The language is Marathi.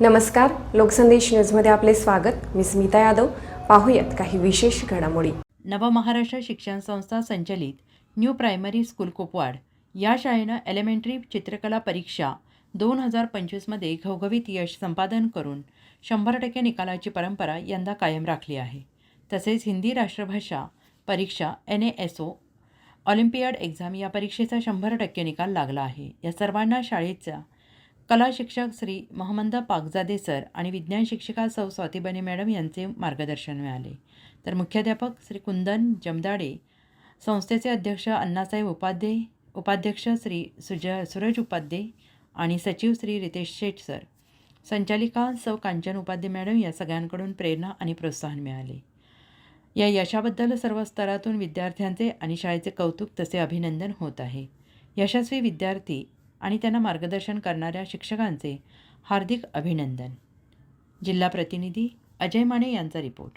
नमस्कार लोकसंदेश न्यूजमध्ये आपले स्वागत. मी स्मिता यादव. पाहूयात काही विशेष घडामोडी. नवमहाराष्ट्र शिक्षण संस्था संचलित न्यू प्रायमरी स्कूल कोपवाड या शाळेनं एलिमेंटरी चित्रकला परीक्षा दोन हजार पंचवीसमध्ये घवघवीत यश संपादन करून शंभर टक्के निकालाची परंपरा यंदा कायम राखली आहे. तसेच हिंदी राष्ट्रभाषा परीक्षा N A S O Olympiad exam या परीक्षेचा शंभर टक्के निकाल लागला आहे. या सर्वांना शाळेचा कला शिक्षक श्री मोहम्मद पागजादे सर आणि विज्ञान शिक्षिका सौ स्वातीबनी मॅडम यांचे मार्गदर्शन मिळाले. तर मुख्याध्यापक श्री कुंदन जमदाडे संस्थेचे अध्यक्ष अण्णासाहेब उपाध्ये उपाध्यक्ष श्री सुज सूरज उपाध्ये आणि सचिव श्री रितेश शेठ सर. संचालिका सौ कांचन उपाध्ये मॅडम या सगळ्यांकडून प्रेरणा आणि प्रोत्साहन मिळाले. या यशाबद्दल सर्व स्तरातून विद्यार्थ्यांचे आणि शाळेचे कौतुक तसे अभिनंदन होत आहे. यशस्वी विद्यार्थी आणि त्यांना मार्गदर्शन करणाऱ्या शिक्षकांचे हार्दिक अभिनंदन. जिल्हा प्रतिनिधी अजय माने यांचा रिपोर्ट.